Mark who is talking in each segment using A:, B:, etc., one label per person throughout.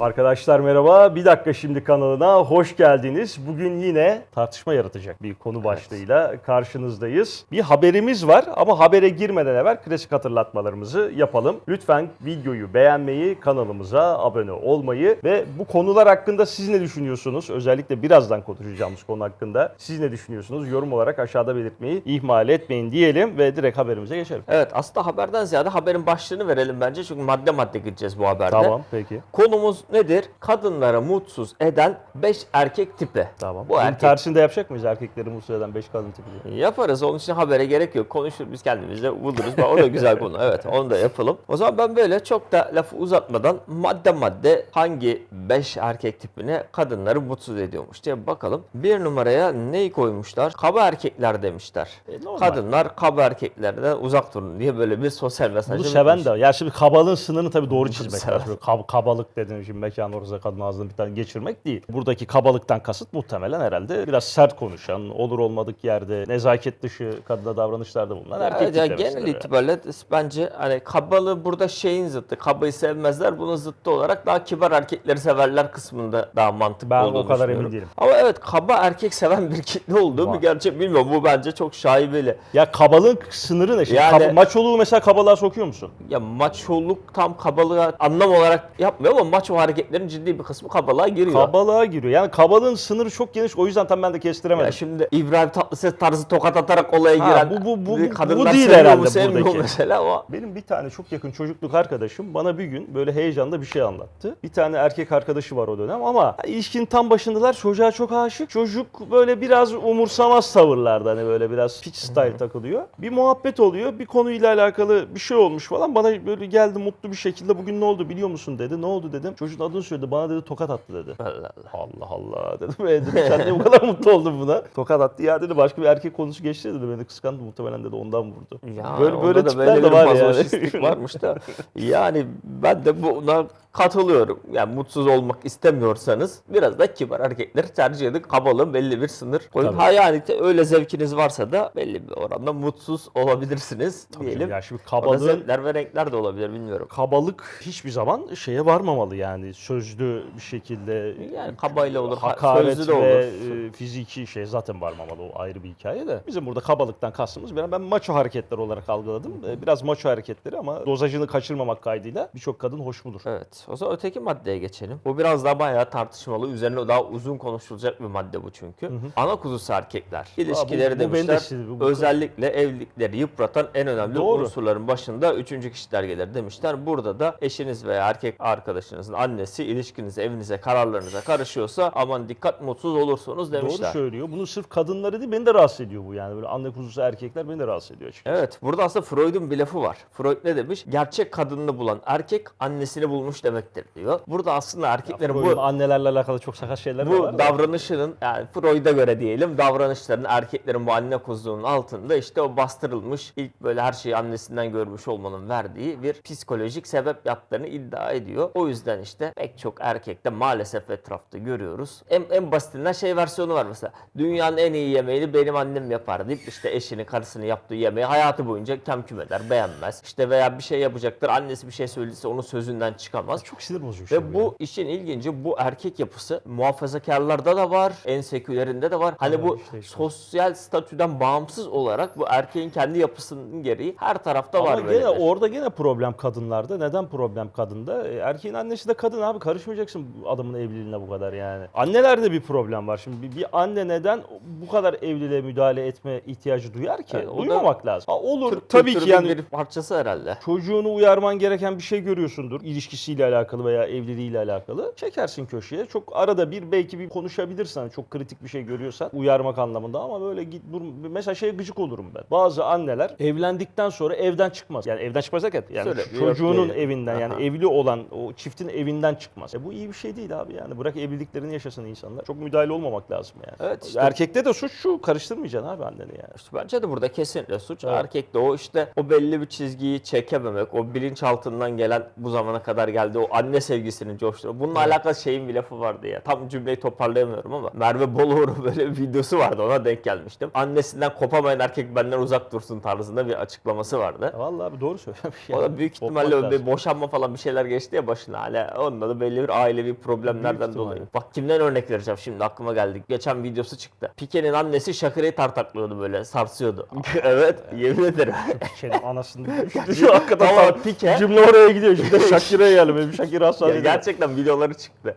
A: Arkadaşlar merhaba. Bir dakika şimdi kanalına hoş geldiniz. Bugün yine tartışma yaratacak bir konu başlığıyla karşınızdayız. Bir haberimiz var ama habere girmeden evvel klasik hatırlatmalarımızı yapalım. Lütfen videoyu beğenmeyi, kanalımıza abone olmayı ve bu konular hakkında siz ne düşünüyorsunuz? Özellikle birazdan konuşacağımız konu hakkında siz ne düşünüyorsunuz? Yorum olarak aşağıda belirtmeyi ihmal etmeyin diyelim ve direkt haberimize geçelim.
B: Evet aslında haberden ziyade haberin başlığını verelim bence çünkü madde madde gideceğiz bu haberde.
A: Tamam peki.
B: Konumuz nedir? Kadınları mutsuz eden 5 erkek tipi.
A: Tamam.
B: Bu
A: Bunun
B: erkek.
A: tersinde yapacak mıyız erkekleri mutsuz eden 5 kadın tipi diye?
B: Yaparız onun için habere gerek yok. Konuşur biz kendimizle buluruz. O da güzel konu. Evet onu da yapalım. O zaman ben böyle çok da lafı uzatmadan madde madde hangi 5 erkek tipine kadınları mutsuz ediyormuş diye bakalım. Bir numaraya neyi koymuşlar? Kaba erkekler demişler.
A: E, normal.
B: Kadınlar kaba erkeklerden uzak durun diye böyle bir sosyal mesaj.
A: Bunu seven de. Ya şimdi kabalığın sınırını tabii doğru çizmek lazım. Kab- kabalık dedim şimdi mekan orası kadın ağzından bir tane geçirmek değil. Buradaki kabalıktan kasıt muhtemelen herhalde biraz sert konuşan, olur olmadık yerde nezaket dışı kadına davranışlarda bulunan erkek
B: Evet, yani genel
A: yani.
B: itibariyle bence hani kabalığı burada şeyin zıttı. Kabayı sevmezler. Bunun zıttı olarak daha kibar erkekleri severler kısmında daha mantıklı
A: Ben o
B: olduğunu
A: kadar
B: düşünüyorum.
A: emin değilim.
B: Ama evet kaba erkek seven bir kitle olduğu
A: Var.
B: bir gerçek bilmiyorum. Bu bence çok şaibeli.
A: Ya kabalığın sınırı ne? Şimdi
B: Yani-
A: kaba- maçoluğu mesela kabalığa sokuyor musun?
B: Ya maçoluk tam kabalığa anlam olarak yapmıyor ama maço hareketlerin ciddi bir kısmı kabalığa giriyor.
A: Kabalığa giriyor. Yani kabalığın sınırı çok geniş. O yüzden tam ben de kestiremedim.
B: ya şimdi İbrahim Tatlıses tarzı tokat atarak olaya
A: Ha,
B: giren
A: bu- bu- bu- bu
B: kadınlar
A: değil
B: mu,
A: herhalde
B: sevmiyor
A: buradaki.
B: mesela o.
A: Benim bir tane çok yakın çocukluk arkadaşım bana bir gün böyle heyecanla bir şey anlattı. Bir tane erkek arkadaşı var o dönem ama ilişkinin tam başındalar çocuğa çok aşık. Çocuk böyle biraz umursamaz tavırlarda hani böyle biraz pitch style takılıyor. Bir muhabbet oluyor. Bir konuyla alakalı bir şey olmuş falan. Bana böyle geldi mutlu bir şekilde bugün ne oldu biliyor musun dedi. Ne oldu dedim. Çocuğun adını söyledi. Bana dedi tokat attı dedi.
B: Allah Allah.
A: Allah Allah dedim. E dedim sen niye bu kadar mutlu oldun buna? Tokat attı ya dedi başka bir erkek konusu geçti dedi. Beni kıskandı muhtemelen dedi ondan vurdu.
B: Ya
A: böyle böyle tipler
B: böyle
A: de var yani.
B: varmış da. Yani ben de buna katılıyorum. Yani mutsuz olmak istemiyorsanız biraz da kibar erkekleri tercih edin. Kabalığın belli bir sınır koyun. Ha yani öyle zevkiniz varsa da belli bir oranda mutsuz olabilirsiniz
A: Tabii
B: diyelim.
A: Ya şimdi
B: Orada
A: kabalığın
B: zevkler ve renkler de olabilir bilmiyorum.
A: kabalık hiçbir zaman şeye varmamalı yani sözlü bir şekilde
B: Yani kabayla olur, ha-
A: hakaret
B: sözlü de
A: ve
B: olur.
A: e, fiziki şey zaten varmamalı o ayrı bir hikaye de. Bizim burada kabalıktan kastımız ben, ben maço hareketler olarak algıladım. E, Biraz maço hareketleri ama dozajını kaçırmamak kaydıyla birçok kadın hoş bulur.
B: Evet. O zaman öteki maddeye geçelim. Bu biraz daha bayağı tartışmalı. Üzerine daha uzun konuşulacak bir madde bu çünkü. Ana kuzusu erkekler. İlişkileri
A: bu beni de
B: demişler.
A: sinir- bu- bu-
B: özellikle evlilikleri yıpratan en önemli
A: Doğru.
B: unsurların başında üçüncü kişiler gelir demişler. Burada da eşiniz veya erkek arkadaşınızın annesi ilişkinize, evinize, kararlarınıza karışıyorsa aman dikkat mutsuz olursunuz demişler.
A: Doğru söylüyor. Bunu sırf kadınları değil beni de rahatsız ediyor bu yani. Böyle anne kuzusu erkekler beni de rahatsız ediyor açıkçası.
B: Evet, burada aslında Freud'un bir lafı var. Freud ne demiş? Gerçek kadınını bulan erkek annesini bulmuş demektir diyor. Burada aslında erkeklerin bu
A: annelerle alakalı çok sakat şeyler
B: Bu
A: var. da.
B: davranışının yani Freud'a göre diyelim davranışların erkeklerin bu anne kuzluğunun altında işte o bastırılmış ilk böyle her şeyi annesinden görmüş olmanın verdiği bir psikolojik sebep yaptığını iddia ediyor. O yüzden işte pek çok erkekte maalesef etrafta görüyoruz. En, en basitinden şey versiyonu var mesela. Dünyanın en iyi yemeğini benim annem yapar deyip işte eşini karısını yaptığı yemeği hayatı boyunca kem küm eder beğenmez. İşte veya bir şey yapacaktır annesi bir şey söylediyse onun sözünden çıkamaz.
A: çok sinir bozucu şey
B: Ve bu işin ilginci bu erkek yapısı muhafazakarlarda da var, en sekülerinde de var. Hani
A: Evet,
B: bu
A: işte işte.
B: sosyal statüden bağımsız olarak bu erkeğin kendi yapısının gereği her tarafta
A: Ama
B: var
A: gene
B: böyle.
A: orada gene problem kadınlarda. Neden problem kadında? E, erkeğin annesi de kadın abi karışmayacaksın adamın evliliğine bu kadar yani. Annelerde bir problem var. Şimdi bir, bir anne neden bu kadar evliliğe müdahale etme ihtiyacı duyar ki?
B: O da
A: Duymamak lazım. Ha, olur
B: Türk
A: tabii ki yani
B: bir parçası herhalde.
A: çocuğunu uyarman gereken bir şey görüyorsundur. ilişkisiyle alakalı veya evliliğiyle alakalı. Çekersin köşeye. Çok arada bir belki bir konuşabilirsen çok kritik bir şey görüyorsan uyarmak anlamında ama böyle git dur mesela şeye gıcık olurum ben. Bazı anneler evlendikten sonra evden çıkmaz. Yani evden çıkmaz derken yani
B: Söyle, yok
A: çocuğunun evinden yani evli olan o çiftin evinden çıkmaz. E bu iyi bir şey değil abi yani. Bırak evliliklerini yaşasın insanlar. Çok müdahale olmamak lazım yani.
B: Evet işte.
A: Erkekte de suç şu karıştırmayacaksın abi anneni yani.
B: İşte bence de burada kesinlikle suç
A: Evet.
B: erkekte o işte o belli bir çizgiyi çekememek, o bilinçaltından gelen bu zamana kadar geldiği o anne sevgisini coşturuyor. Bununla alakalı şeyin bir lafı vardı ya. Tam cümleyi toparlayamıyorum ama Merve Boluğur'un böyle bir videosu vardı. Ona denk gelmiştim. Annesinden kopamayan erkek benden uzak dursun tarzında bir açıklamış vardı.
A: Vallahi abi doğru söylemiş.
B: O da büyük ihtimalle bir boşanma falan bir şeyler geçti ya başına hala. Onda da belli bir ailevi problemlerden
A: Büyük
B: dolayı.
A: ihtimalle.
B: Bak kimden örnek vereceğim şimdi aklıma geldi. Geçen videosu çıktı. Pike'nin annesi Şakir'i tartaklıyordu böyle sarsıyordu. evet yemin ederim.
A: Şeyin anasını Şu hakikaten
B: Ama Pike-
A: cümle oraya gidiyor. Şimdi Şakir'e geldi. Benim Şakir
B: Ya
A: hastanede.
B: gerçekten videoları çıktı.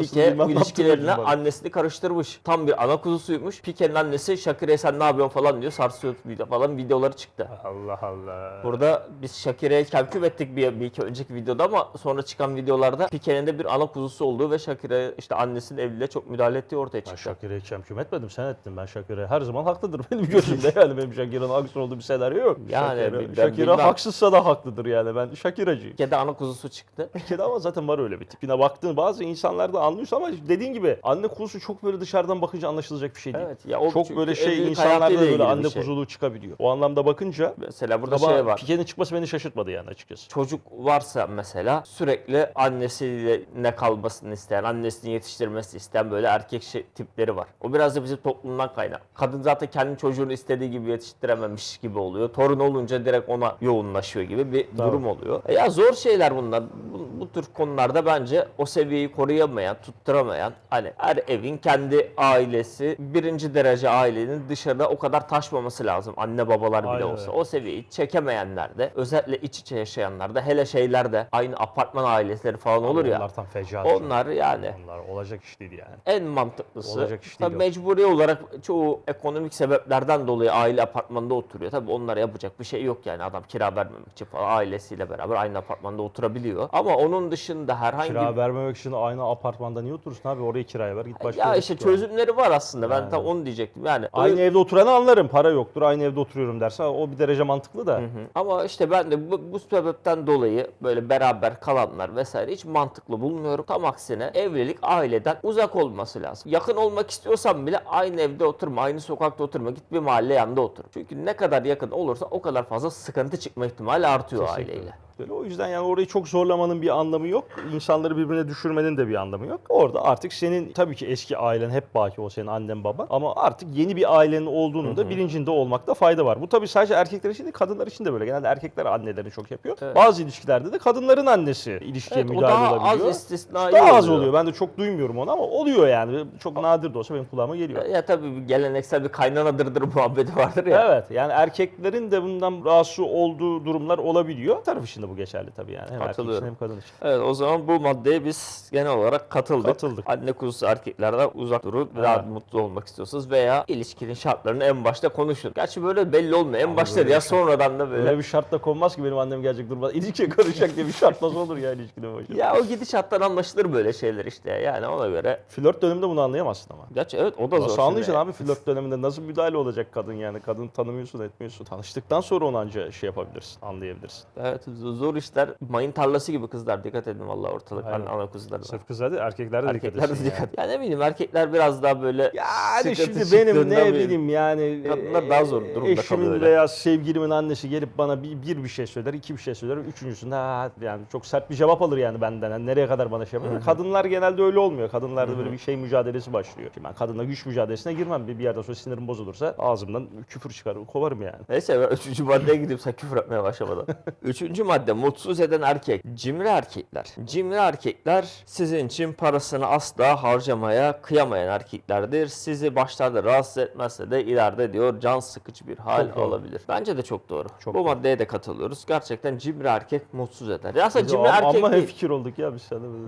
B: Pike ilişkilerine annesini karıştırmış. Tam bir ana kuzusuymuş. Pike'nin annesi Şakir'e sen ne yapıyorsun falan diyor. Sarsıyor falan videoları çıktı.
A: Allah Allah.
B: Burada biz Şakire'ye kemküm ettik bir, bir iki önceki videoda ama sonra çıkan videolarda Pike'nin de bir ana kuzusu olduğu ve Şakire işte annesinin evliliğe çok müdahale ettiği ortaya
A: Ben
B: çıktı.
A: Şakir'e çemküm etmedim. Sen ettin. Ben Şakir'e her zaman haklıdır benim gözümde. Yani benim Şakir'in haksız olduğu bir senaryo yok.
B: Yani bilmem.
A: haksızsa da haklıdır yani. Ben Şakir'acıyım.
B: Pike'de ana kuzusu çıktı.
A: Kedi ama zaten var öyle bir tipine baktığın bazı insanlarda anlıyorsun ama dediğin gibi anne kuzusu çok böyle dışarıdan bakınca anlaşılacak bir şey değil.
B: Evet, ya o
A: çok böyle şey insanlarda böyle anne
B: şey.
A: kuzuluğu çıkabiliyor. O anlamda bakınca
B: Mesela burada şey var.
A: Pike'nin çıkması beni şaşırtmadı yani açıkçası.
B: Çocuk varsa mesela sürekli annesiyle ne kalmasını isteyen, annesini yetiştirmesini isteyen böyle erkek şey, tipleri var. O biraz da bizim toplumdan kaynak. Kadın zaten kendi çocuğunu istediği gibi yetiştirememiş gibi oluyor. Torun olunca direkt ona yoğunlaşıyor gibi bir
A: Tabii.
B: durum oluyor. E ya zor şeyler bunlar. Bu, bu tür konularda bence o seviyeyi koruyamayan, tutturamayan hani her evin kendi ailesi birinci derece ailenin dışarıda o kadar taşmaması lazım. Anne babalar bile
A: Aynen
B: olsa. O seviyeyi çekemeyenler de özellikle iç içe yaşayanlar da hele şeyler de aynı apartman aileleri falan olur ya.
A: Onlar tam fecaat.
B: Onlar yani
A: Onlar olacak iş değil yani.
B: en mantıklısı.
A: Olacak iş değil
B: mecburi olarak çoğu ekonomik sebeplerden dolayı aile apartmanda oturuyor. Tabii onlara yapacak bir şey yok yani. Adam kira vermemek için falan ailesiyle beraber aynı apartmanda oturabiliyor. Ama onun dışında herhangi
A: Kira vermemek için aynı apartmanda niye oturursun abi? Oraya kiraya ver git başka
B: ya işte çözümleri var aslında. Ben
A: Yani.
B: tam onu diyecektim. Yani
A: Aynı
B: ö-
A: evde oturanı anlarım. Para yoktur. Aynı evde oturuyorum derse o bir derece mantıklı da.
B: Hı. Ama işte ben de bu, bu sebepten dolayı böyle beraber kalanlar vesaire hiç mantıklı bulmuyorum. Tam aksine evlilik aileden uzak olması lazım. Yakın olmak istiyorsan bile aynı evde oturma, aynı sokakta oturma, git bir mahalle yanında otur. Çünkü ne kadar yakın olursa o kadar fazla sıkıntı çıkma ihtimali artıyor
A: Kesinlikle.
B: aileyle.
A: Böyle o yüzden yani orayı çok zorlamanın bir anlamı yok. İnsanları birbirine düşürmenin de bir anlamı yok. Orada artık senin tabii ki eski ailen hep baki o senin annen baban ama artık yeni bir ailenin olduğunun da bilincinde olmakta fayda var. Bu tabii sadece erkekler için değil kadınlar için de böyle. Genelde erkekler annelerini çok yapıyor.
B: Evet.
A: Bazı ilişkilerde de kadınların annesi ilişkiye
B: Evet, o
A: müdahale
B: daha
A: olabiliyor.
B: az istisnai
A: daha az
B: oluyor.
A: Ben de çok duymuyorum onu ama oluyor yani. Çok nadir de olsa benim kulağıma geliyor.
B: Ya tabii geleneksel bir kaynana dırdır muhabbeti vardır ya.
A: Evet yani erkeklerin de bundan rahatsız olduğu durumlar olabiliyor. Taraf için de bu geçerli tabii yani. Hem erkek için
B: Katılıyorum.
A: hem kadın için.
B: Evet o zaman bu maddeye biz genel olarak katıldık.
A: Katıldık.
B: Anne kuzusu erkeklerden uzak durun. Daha
A: Evet.
B: mutlu olmak istiyorsanız veya ilişkinin şartlarını en başta konuşun. Gerçi böyle belli olmuyor. En başta ya
A: şey-
B: sonradan da böyle.
A: Öyle bir şartla konmaz ki benim annem gelecek durmaz. İlişkiye karışacak diye bir şart nasıl olur ya ilişkinin başında?
B: Ya o gidişattan anlaşılır böyle şeyler işte. Yani ona göre.
A: Flört döneminde bunu anlayamazsın ama.
B: Gerçi evet o da zor.
A: Nasıl anlayacaksın abi flört döneminde nasıl müdahale olacak kadın yani? Kadın tanımıyorsun etmiyorsun. Tanıştıktan sonra onu anca şey yapabilirsin, anlayabilirsin.
B: Evet zor işler. Mayın tarlası gibi kızlar. Dikkat edin vallahi ortalık.
A: Aynen.
B: Ana, ana kuzularına.
A: Sırf kızlar değil erkekler de dikkat
B: Erkekler dikkat.
A: yani.
B: Ya ne bileyim erkekler biraz daha böyle
A: Yani şimdi benim ne bileyim yani
B: Kadınlar daha zor durumda
A: eşimin
B: kalıyor öyle.
A: veya sevgilimin annesi gelip bana bir, bir bir şey söyler, iki bir şey söyler, üçüncüsünde ha, yani çok sert bir cevap alır yani benden. Yani nereye kadar bana şey yapar. Kadınlar genelde öyle olmuyor. Kadınlarda böyle bir şey mücadelesi başlıyor. Şimdi ben kadınla güç mücadelesine girmem. Bir, bir yerden sonra sinirim bozulursa ağzımdan küfür çıkar, kovarım yani.
B: Neyse ben üçüncü maddeye gideyim sen küfür etmeye başlamadan. üçüncü madde mutsuz eden erkek. Cimri erkekler. Cimri erkekler sizin için parasını asla harcamaya kıyamayan erkeklerdir. Sizi başlarda rahatsız etmezse de ileride diyor can sıkıcı bir hal
A: Çok doğru.
B: olabilir. Bence de çok doğru.
A: Çok
B: Bu
A: doğru.
B: maddeye de katılıyoruz. Gerçekten cimri erkek mutsuz eder. Ya aslında
A: Biz
B: cimri erkek
A: Amma
B: değil.
A: fikir olduk ya bir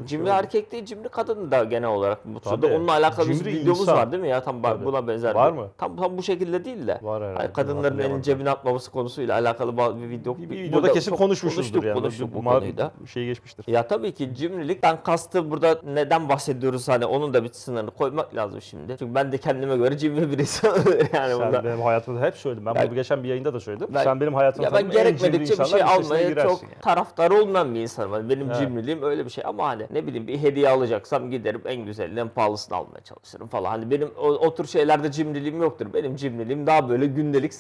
B: Cimri
A: şey
B: erkek değil, cimri kadın da genel olarak mutsuz.
A: Tabii.
B: Onunla alakalı bir
A: Cimri
B: videomuz
A: insan.
B: var değil mi ya? Tam
A: Tabii.
B: buna benzer.
A: Var
B: bir-
A: mı?
B: Tam tam bu şekilde değil de.
A: Var herhalde.
B: Hani kadınların elini cebine atmaması konusuyla alakalı bir video.
A: Bir, bir videoda kesin
B: çok
A: konuşmuşuzdur
B: konuştuk,
A: yani.
B: Konuştuk bu da.
A: Şey geçmiştir.
B: Ya tabii ki cimrilikten kastı burada neden bahsediyoruz hani onun da bir sınırını koymak lazım şimdi. Çünkü ben de kendime göre cimri bir insanım yani
A: Sen
B: bunda.
A: benim hayatımda hep söyledim. Ben,
B: Ben-
A: bunu geçen bir yayında da söyledim.
B: Ben-
A: Sen benim hayatımda
B: Ya ben gerekmedikçe bir şey almaya çok
A: yani.
B: taraftar olmayan bir insanım. Hani benim
A: Evet.
B: cimriliğim öyle bir şey ama hani ne bileyim bir hediye alacaksam giderim en güzelini en pahalısını almaya çalışırım falan. Hani benim o, o tür şeylerde cimriliğim yoktur. Benim cimriliğim daha böyle gündelik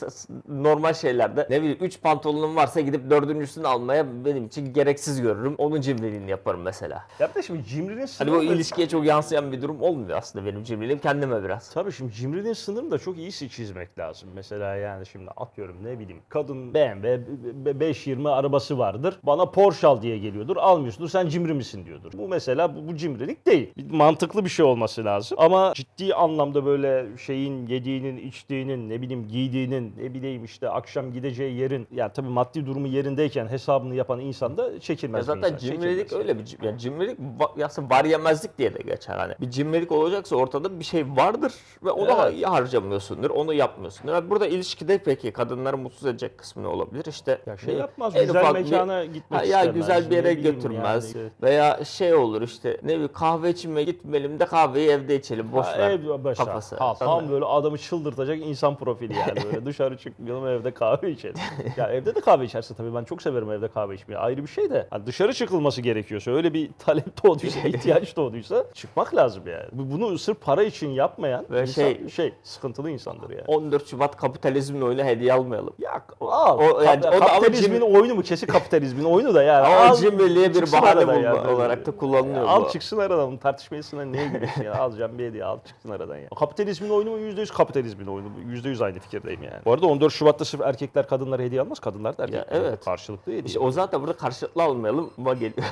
B: normal şeylerde ne bileyim 3 pantolonum varsa gidip dördüncüsünü almaya paraya benim için gereksiz görürüm. Onun cimriliğini yaparım mesela.
A: Ya de şimdi cimrinin
B: Hani
A: sınırı
B: bu
A: da-
B: ilişkiye çok yansıyan bir durum olmuyor aslında benim cimriliğim kendime biraz.
A: Tabii şimdi cimrinin sınırını da çok iyi çizmek lazım. Mesela yani şimdi atıyorum ne bileyim kadın BMW be- 520 arabası vardır. Bana Porsche al diye geliyordur. Almıyorsundur sen cimri misin diyordur. Bu mesela bu, bu cimrilik değil. Bir mantıklı bir şey olması lazım. Ama ciddi anlamda böyle şeyin yediğinin, içtiğinin, ne bileyim giydiğinin, ne bileyim işte akşam gideceği yerin yani tabii maddi durumu yerindeyken hesabını yapan insan da
B: Ya
A: çekilmez bir
B: zaten
A: insan.
B: cimrilik
A: çekilmez.
B: öyle bir cim- yani cimrilik aslında var yemezlik diye de geçer hani. Bir cimrilik olacaksa ortada bir şey vardır ve onu
A: Evet.
B: ha- harcamıyorsundur, onu yapmıyorsundur. Yani burada ilişkide peki kadınları mutsuz edecek kısmı ne olabilir? İşte
A: Ya şey
B: ne-
A: yapmaz,
B: en
A: güzel
B: ufak bir-
A: mekana gitmek
B: Ha, ya
A: istemez,
B: güzel bir yere götürmez
A: yani.
B: veya şey olur işte ne bileyim kahve içmeye gitmeyelim de kahveyi evde içelim boş
A: Ha,
B: ver
A: ev başa.
B: kafası.
A: Ha, tam
B: Anladın mı?
A: böyle adamı çıldırtacak insan profili yani böyle dışarı çıkmayalım evde kahve içelim. ya evde de kahve içersin tabii ben çok severim evde kahve içmeyi ayrı bir şey de. Hani dışarı çıkılması gerekiyorsa öyle bir talep doğduysa ihtiyaç doğduysa çıkmak lazım yani. Bu- Bunu sırf para için yapmayan
B: Ve
A: insan,
B: şey-
A: şey sıkıntılı insandır yani.
B: 14 Şubat kapitalizmin oyunu hediye almayalım.
A: Ya al.
B: o- yani
A: Kap-
B: o da ama
A: kapitalizmin oyunu mu? Kesin kapitalizmin oyunu da yani.
B: Ama
A: al,
B: cimriliğe bir bahane bulma
A: ya, böyle.
B: olarak da kullanılıyor
A: Ya al çıksın aradan. Bunun tartışmasına neye giriyorsun ya? Alacağım bir hediye al çıksın aradan ya. Kapitalizmin oyunu mu? %100 kapitalizmin oyunu. %100 aynı fikirdeyim yani. Bu arada 14 Şubat'ta sırf erkekler kadınlara hediye almaz. Kadınlar da erkekler.
B: evet.
A: Karşılıklı hediye.
B: İşte o zaten burada karşılıklı almayalım ama geliyor.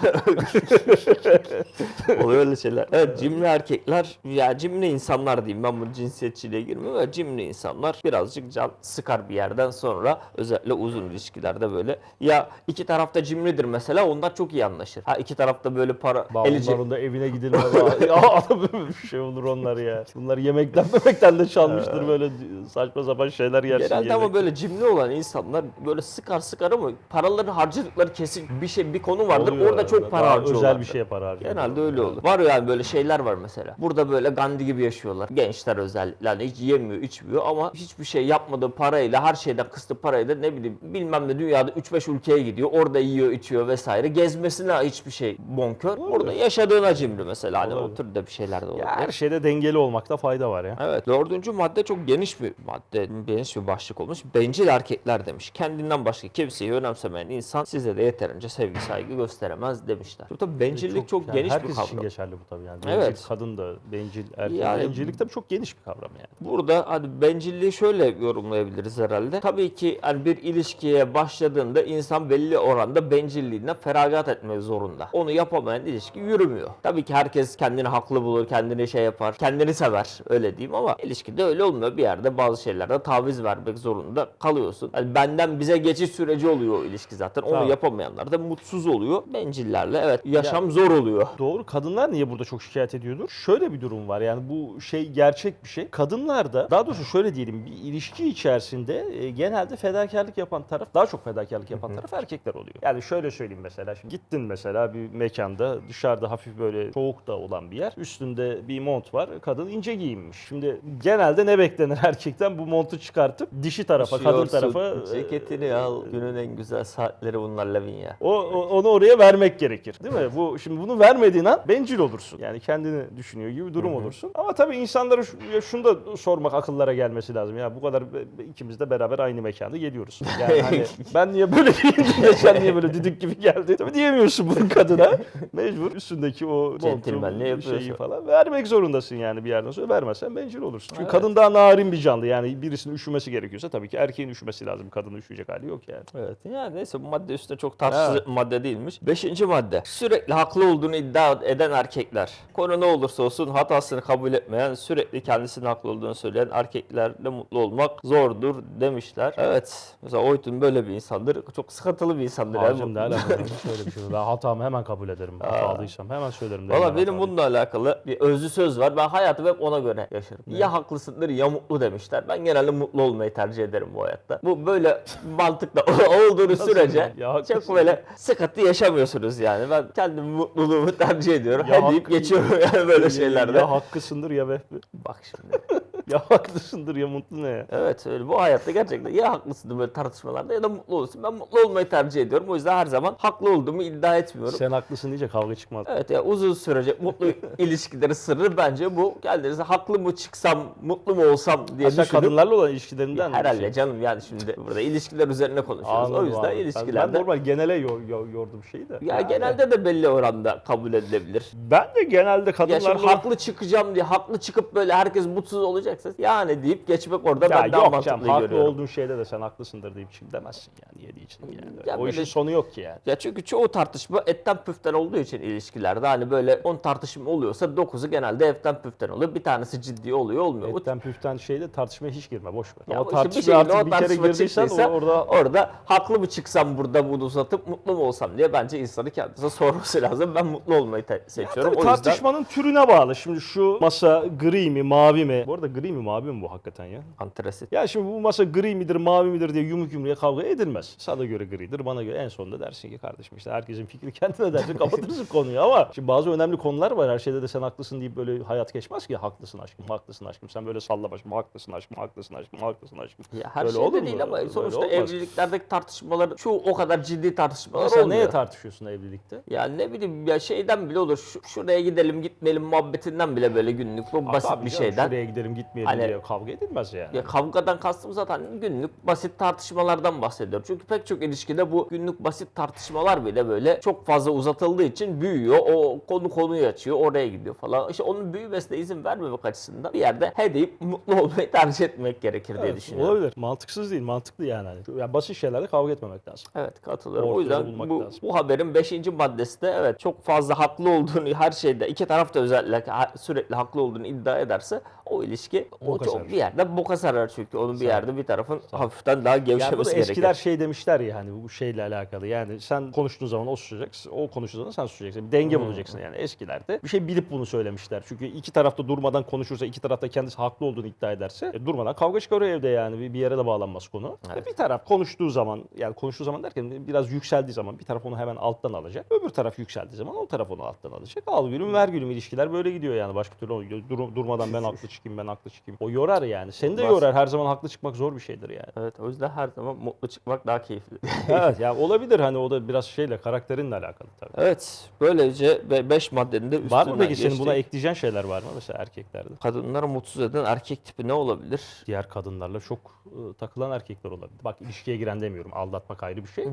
B: Oluyor öyle şeyler. Evet cimri erkekler ya cimri insanlar diyeyim ben bu cinsiyetçiliğe girmiyorum ama cimri insanlar birazcık can sıkar bir yerden sonra özellikle uzun ilişkilerde böyle ya iki tarafta cimridir mesela onlar çok iyi anlaşır. Ha iki tarafta böyle para
A: Ba-
B: eli ce-
A: Onların da evine gidilmez. ya adam bir şey olur onlar ya. Bunlar yemekten memekten de çalmıştır böyle saçma sapan şeyler yersin.
B: Genelde ama böyle cimri olan insanlar böyle sıkar sıkar ama paraları harcadıkları kesin bir şey bir konu vardır
A: Oluyor
B: orada çok para
A: Daha
B: harcıyorlar.
A: Özel bir şeye para harcıyorlar.
B: Genelde öyle olur. Var yani böyle şeyler var mesela. Burada böyle Gandhi gibi yaşıyorlar. Gençler özellikle hani hiç yemiyor, içmiyor ama hiçbir şey yapmadığı parayla, her şeyden kıstığı parayla ne bileyim bilmem ne dünyada 3-5 ülkeye gidiyor. Orada yiyor, içiyor vesaire. Gezmesine hiçbir şey bonkör. Orada yaşadığına cimri mesela. Hani o türde bir şeyler de olabilir.
A: Ya her şeyde dengeli olmakta fayda var ya.
B: Evet. Dördüncü madde çok geniş bir madde, geniş bir başlık olmuş. Bencil erkekler demiş. Kendinden başka kimseyi önemsemeyen insan size de yeterince sevgi saygı gösteremez demişler. Tabii bencillik çok,
A: yani
B: geniş bir
A: herkes için
B: kavram.
A: geçerli bu tabii yani.
B: Evet.
A: Bencil kadın da bencil erkek.
B: Yani-
A: Bencillik tabii çok geniş bir kavram yani.
B: Burada hani bencilliği şöyle yorumlayabiliriz herhalde. Tabii ki hani bir ilişkiye başladığında insan belli oranda bencilliğinden feragat etmek zorunda. Onu yapamayan ilişki yürümüyor. Tabii ki herkes kendini haklı bulur, kendini şey yapar, kendini sever öyle diyeyim ama ilişkide öyle olmuyor. Bir yerde bazı şeylerde taviz vermek zorunda kalıyorsun. Hani benden bize geçiş süreci oluyor o ilişki zaten. Onu
A: Tamam.
B: yapamayanlar da mutsuz oluyor. Bencillerle evet yaşam zor oluyor.
A: Doğru. Kadınlar niye burada çok şikayet ediyordur? Şöyle bir durum var. Yani bu şey gerçek bir şey. Kadınlar da daha doğrusu şöyle diyelim bir ilişki içerisinde e, genelde fedakarlık yapan taraf daha çok fedakarlık yapan taraf erkekler oluyor. Yani şöyle söyleyeyim mesela şimdi gittin mesela bir mekanda dışarıda hafif böyle soğuk da olan bir yer. Üstünde bir mont var. Kadın ince giyinmiş. Şimdi genelde ne beklenir erkekten bu montu çıkartıp dişi tarafa, kadın
B: Üşüyorsun,
A: tarafa e,
B: ceketini al. Günün en güzel saatleri bunlar Lavinia.
A: O, o- onu oraya vermek gerekir. Değil mi? Bu şimdi bunu vermediğin an bencil olursun. Yani kendini düşünüyor gibi durum olursun. Ama tabii insanlara şu- ya şunu da sormak akıllara gelmesi lazım. Ya bu kadar be- be- ikimiz de beraber aynı mekanda geliyoruz. Yani hani ben niye böyle giyindim de sen niye böyle düdük gibi geldin? Tabii diyemiyorsun bunu kadına. Mecbur üstündeki o
B: Centilmenliği
A: montu
B: yapıyorsun.
A: şeyi falan vermek zorundasın yani bir yerden sonra. Vermezsen bencil olursun. Çünkü
B: Evet.
A: kadın daha narin bir canlı. Yani birisinin üşümesi gerekiyorsa tabii ki erkeğin üşümesi lazım. Kadının üşüyecek hali yok yani.
B: Evet. Yani neyse bu madde üstüne çok tartışılı madde değilmiş. Beşinci madde. Sürekli haklı olduğunu iddia eden erkekler. Konu ne olursa olsun hatasını kabul etmeyen, sürekli kendisinin haklı olduğunu söyleyen erkeklerle mutlu olmak zordur demişler. Evet. Mesela Oytun böyle bir insandır. Çok sıkıntılı bir insandır. yani.
A: Abicim ne alakası var? Hiç öyle bir şey. Ben hatamı hemen kabul ederim. Hatalıysam hemen söylerim.
B: Valla
A: ben
B: benim bununla alakalı bir özlü söz var. Ben hayatımı hep ona göre yaşarım. Ya haklısındır ya mutlu demişler. Ben genelde mutlu olmayı tercih ederim bu hayatta. Bu böyle mantıkla olduğu sürece
A: yani? Ya
B: çok böyle sıkıntı yaşamıyorsunuz yani. Ben kendim mutluluğumu tercih ediyorum.
A: Ya
B: He deyip geçiyorum yani böyle şeylerde.
A: Ya hakkısındır ya vehbi.
B: Bak şimdi.
A: ya haklısındır ya mutlu ne ya.
B: Evet öyle bu hayatta gerçekten ya haklısın böyle tartışmalarda ya da mutlu olursun. Ben mutlu olmayı tercih ediyorum. O yüzden her zaman haklı olduğumu iddia etmiyorum.
A: Sen haklısın deyince kavga çıkmaz.
B: Evet ya uzun sürecek mutlu ilişkileri sırrı bence bu. Kendinize haklı mı çıksam, mutlu mu olsam diye
A: Aslında
B: düşünüp
A: kadınlarla olan ilişkilerinden mi
B: herhalde
A: şey?
B: canım yani şimdi burada ilişkiler üzerine konuşuyoruz.
A: Anladım,
B: o yüzden.
A: Ben-
B: ilişkilerde
A: Ben normal genele yor, yor- yordum şeyi de.
B: ya
A: Yani
B: genelde de belli oranda kabul edilebilir.
A: Ben de genelde
B: Ya
A: kadınlar
B: şimdi haklı çıkacağım diye haklı çıkıp böyle herkes mutsuz olacaksa yani deyip geçmek orada
A: Ya
B: ben daha mantıklı
A: canım haklı
B: görüyorum.
A: olduğun şeyde de sen haklısındır deyip şimdi demezsin yani niye diyeceksin yani.
B: Ya
A: o
B: böyle-
A: işin sonu yok ki yani.
B: Ya çünkü çoğu tartışma etten püften olduğu için ilişkilerde hani böyle 10 tartışma oluyorsa 9'u genelde etten püften oluyor. Bir tanesi ciddi oluyor olmuyor.
A: Etten püften şeyde tartışmaya hiç girme boş ver.
B: Ya o işte bir şekilde
A: artık
B: o
A: bir kere
B: tartışma
A: girdiysen orada
B: orada haklı mı çıksam burada bunu uzatıp mutlu mu olsam diye bence insanı kendisine sorması lazım. Ben mutlu olmayı seçiyorum.
A: Tabii
B: o yüzden
A: tartışmanın türüne bağlı. Şimdi şu masa gri mi mavi mi? Bu arada gri mi mavi mi bu hakikaten ya?
B: antrasit.
A: Ya şimdi bu masa gri midir mavi midir diye yumruk yumruğa kavga edilmez. Sana göre gridir bana göre en sonunda dersin ki kardeşim işte herkesin fikri kendine dersin kapatırsın konuyu ama şimdi bazı önemli konular var her şeyde de sen haklısın deyip böyle hayat geçmez ki haklısın aşkım haklısın aşkım sen böyle salla başım haklısın aşkım haklısın aşkım haklısın aşkım.
B: Ya her
A: Böyle
B: şeyde
A: mu?
B: değil ama sonuçta evliliklerdeki tartışmalar çoğu o kadar ciddi tartışmalar
A: Mesela
B: olmuyor.
A: neye tartışıyorsun evlilikte?
B: Ya ne bileyim ya şeyden bile olur. Şu, şuraya gidelim gitmeyelim muhabbetinden bile böyle günlük bu basit bir şeyden.
A: Şuraya gidelim gitmeyelim
B: Hani-
A: diye kavga edilmez yani.
B: Ya kavgadan kastım zaten günlük basit tartışmalardan bahsediyorum. Çünkü pek çok ilişkide bu günlük basit tartışmalar bile böyle çok fazla uzatıldığı için büyüyor. O konu konuyu açıyor, oraya gidiyor falan. İşte onun büyümesine izin vermemek açısından bir yerde he deyip mutlu olmayı tercih etmek gerekir diye
A: Evet,
B: düşünüyorum.
A: olabilir. Mantıksız değil, mantıklı yani. Hani. Yani basit şeylerde kavga etmemek lazım.
B: Evet katılıyorum.
A: Orta
B: o yüzden bu,
A: lazım.
B: bu haberin 5. maddesi de evet çok fazla haklı olduğunu her şeyde iki taraf da özellikle sürekli haklı olduğunu iddia ederse o ilişki o
A: Boka
B: çok bir yerde boka sarar çünkü onun bir yerde bir tarafın hafiften daha
A: Yani
B: gevşemesi
A: eskiler
B: gerekir.
A: şey demişler ya hani bu şeyle alakalı. Yani sen konuştuğun zaman o susacak, o konuştuğu zaman sen susacaksın. Bir denge
B: Hmm.
A: bulacaksın yani eskilerde. Bir şey bilip bunu söylemişler. Çünkü iki tarafta durmadan konuşursa, iki tarafta kendisi haklı olduğunu iddia ederse e, durmadan kavga çıkarıyor evde yani. Bir, bir yere de bağlanmaz konu.
B: Evet.
A: E, bir taraf konuştuğu zaman, yani konuştuğu zaman derken biraz yükseldiği zaman bir taraf onu hemen alttan alacak. Öbür taraf yükseldiği zaman o taraf onu alttan alacak. Al gülüm ver gülüm ilişkiler böyle gidiyor yani. Başka türlü. Dur- durmadan ben haklı çıkayım, ben haklı çıkayım. O yorar yani. Seni de
B: Bas-
A: yorar. Her zaman haklı çıkmak zor bir şeydir yani.
B: Evet o yüzden her zaman mutlu çıkmak daha keyifli.
A: evet ya olabilir hani o da biraz şeyle karakterinle alakalı tabii.
B: evet böylece 5 maddenin de üstünden
A: Var mı peki senin
B: geçtik.
A: buna ekleyeceğin şeyler var mı mesela erkeklerde?
B: Kadınları mutsuz eden erkek tipi ne olabilir?
A: Diğer kadınlarla çok ı, takılan erkekler olabilir. Bak ilişkiye giren demiyorum. Aldatmak ayrı bir şey.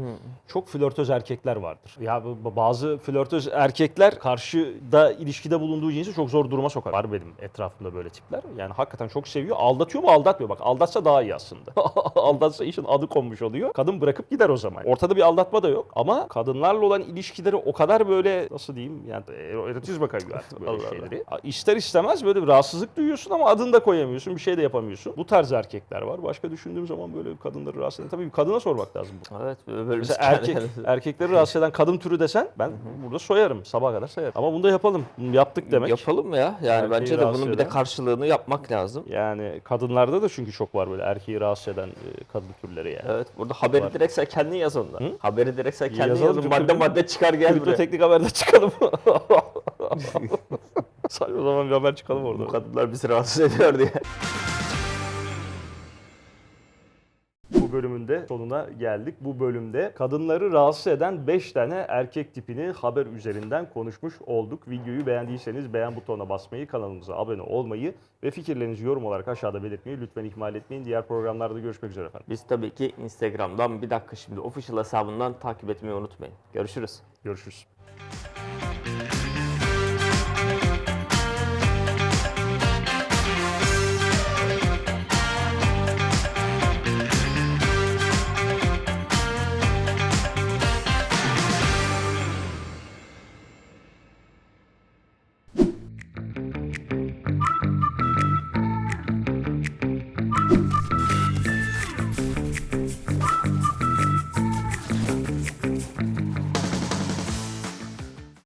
A: Çok flörtöz erkekler vardır. Ya bu- bu bazı flörtöz erkekler karşıda ilişkide bulunduğu cinsi çok zor duruma sokar. Var benim etrafımda böyle tipler. Yani hakikaten çok seviyor. Aldatıyor mu aldatmıyor. Bak aldatsa daha iyi aslında. aldatsa işin adı konmuş oluyor. Kadın bırakıp gider o zaman. Ortada bir aldatma da yok. Ama kadınlarla olan ilişkileri o kadar böyle nasıl diyeyim yani erotizme kayıyor artık böyle
B: Allah Allah.
A: şeyleri. İster istemez böyle bir rahatsızlık duyuyorsun ama adını da koyamıyorsun. Bir şey de yapamıyorsun. Bu tarz erkekler var. Başka düşündüğüm zaman böyle kadınları rahatsız eden. Tabii bir kadına sormak lazım bu.
B: Evet böyle
A: Mesela
B: tane-
A: erkek, erkekleri rahatsız eden kadın türü desen ben burada soyarım. Sabaha kadar sayarım. Ama bunu da yapalım. Bunu yaptık demek.
B: Yapalım ya. Yani
A: Erkeği
B: bence de bunun bir de
A: eden.
B: Karşılığını yapmak lazım.
A: Yani kadınlarda da çünkü çok var böyle erkeği rahatsız eden e, kadın türleri yani.
B: Evet burada haberi
A: Var.
B: direkt sen kendin yaz ondan. Haberi direkt sen kendin
A: Yazalım,
B: yazın. Madde madde çıkar gel buraya.
A: teknik haberde çıkalım. Saçma zaman bir haber çıkalım orada.
B: Bu kadınlar bizi rahatsız ediyor diye.
A: Bu bölümün de sonuna geldik. Bu bölümde kadınları rahatsız eden 5 tane erkek tipini haber üzerinden konuşmuş olduk. Videoyu beğendiyseniz beğen butonuna basmayı, kanalımıza abone olmayı ve fikirlerinizi yorum olarak aşağıda belirtmeyi lütfen ihmal etmeyin. Diğer programlarda görüşmek üzere efendim.
B: Biz tabii ki Instagram'dan bir dakika şimdi official hesabından takip etmeyi unutmayın. Görüşürüz.
A: Görüşürüz.